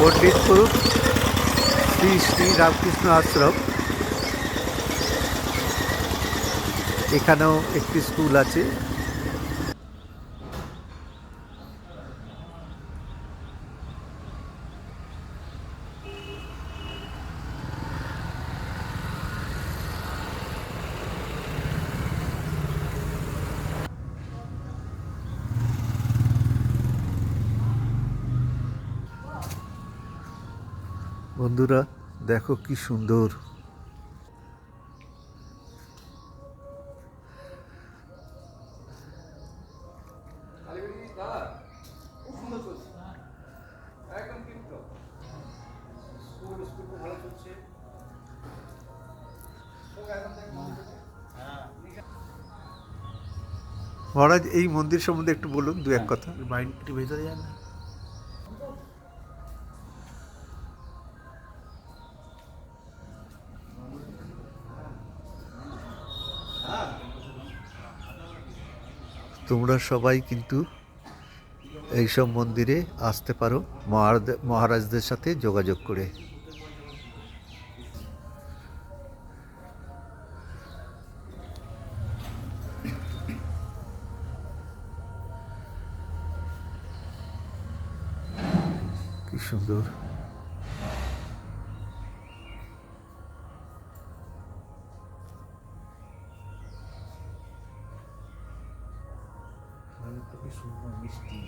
পণ্ডিতপুর শ্রী শ্রী রামকৃষ্ণ আশ্রম। এখানেও একটি স্কুল আছে। বন্ধুরা দেখো কি সুন্দর। মহারাজ এই মন্দির সম্বন্ধে একটু বলুন দু এক কথা। বাড়ি একটু ভেতরে যান না। তোমরা সবাই কিন্তু এইসব মন্দিরে আসতে পারো। মহারাজদের সাথে যোগাযোগ করে। কি সুন্দর। খুবই সুন্দর মিষ্টি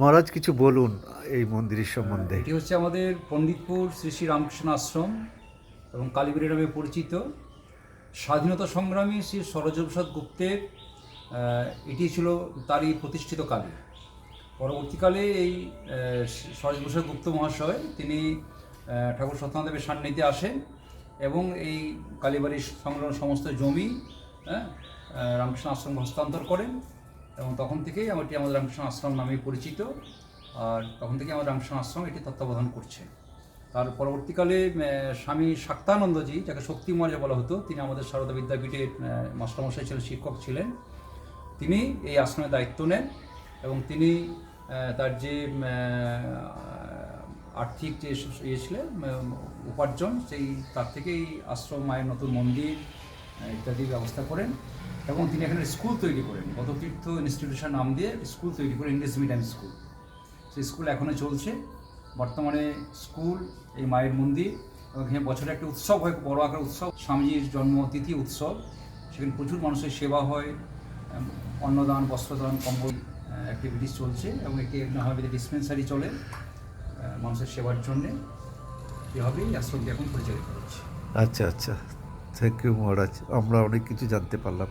মহারাজ কিছু বলুন এই মন্দিরের সম্বন্ধে। এটি হচ্ছে আমাদের পণ্ডিতপুর শ্রী শ্রী রামকৃষ্ণ আশ্রম এবং কালীবাড়ি নামে পরিচিত। স্বাধীনতা সংগ্রামী শ্রী সরোজপ্রসাদ গুপ্তের এটি ছিল তারই প্রতিষ্ঠিত কালী পরবর্তীকালে এই সরোজপ্রসাদ গুপ্ত মহাশয় তিনি ঠাকুর সত্যনাথদেবের সান্নিধ্যে আসেন এবং এই কালীবাড়ির সংলগ্ন সমস্ত জমি হ্যাঁ, রামকৃষ্ণ আশ্রম হস্তান্তর করেন এবং তখন থেকেই এটি আমাদের রামকৃষ্ণ আশ্রম নামে পরিচিত আর তখন থেকে আমাদের রামকৃষ্ণ আশ্রম এটি তত্ত্বাবধান করছে। তার পরবর্তীকালে স্বামী শাক্তানন্দজি যাকে শক্তি মহারাজ বলা হতো তিনি আমাদের সারদা বিদ্যাপীঠের মাস্টারমশাই ছিলেন শিক্ষক ছিলেন। তিনি এই আশ্রমের দায়িত্ব নেন এবং তিনি তার যে আর্থিক যে ইয়ে ছিলেন উপার্জন, সেই, তার থেকেই আশ্রম, মায়ের নতুন মন্দির ইত্যাদি ব্যবস্থা করেন এবং তিনি এখানে স্কুল তৈরি করেন। গততীর্থ ইনস্টিটিউশন নাম দিয়ে স্কুল তৈরি করেন, ইংলিশ মিডিয়াম স্কুল। সেই স্কুল এখনও চলছে। বর্তমানে স্কুল, এই মায়ের মন্দির এবং এখানে বছরে একটা উৎসব হয়, বড় আকার উৎসব। স্বামীজির জন্মতিথি উৎসব। সেখানে প্রচুর মানুষের সেবা হয়। অন্নদান, বস্ত্রদান, কম্বল অ্যাক্টিভিটিস চলছে এবং একটি নাহাবিতে ডিসপেন্সারি চলে মানুষের সেবার জন্যে। এভাবেই আশ্রমটি এখন পরিচালিত হচ্ছে। আচ্ছা আচ্ছা। Thank you Maharaj. আমরা অনেক কিছু জানতে পারলাম।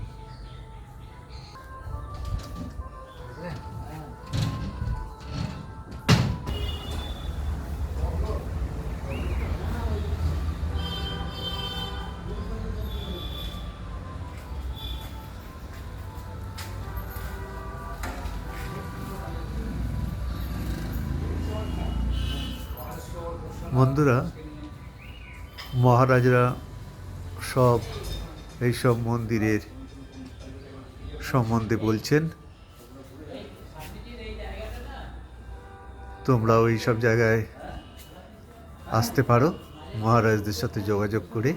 বন্ধুরা, মহারাজরা সব এইসব মন্দিরের সম্বন্ধে বলছেন। তোমরাও এই সব জায়গায় আসতে পারো, মহারাজদের সাথে যোগাযোগ করে।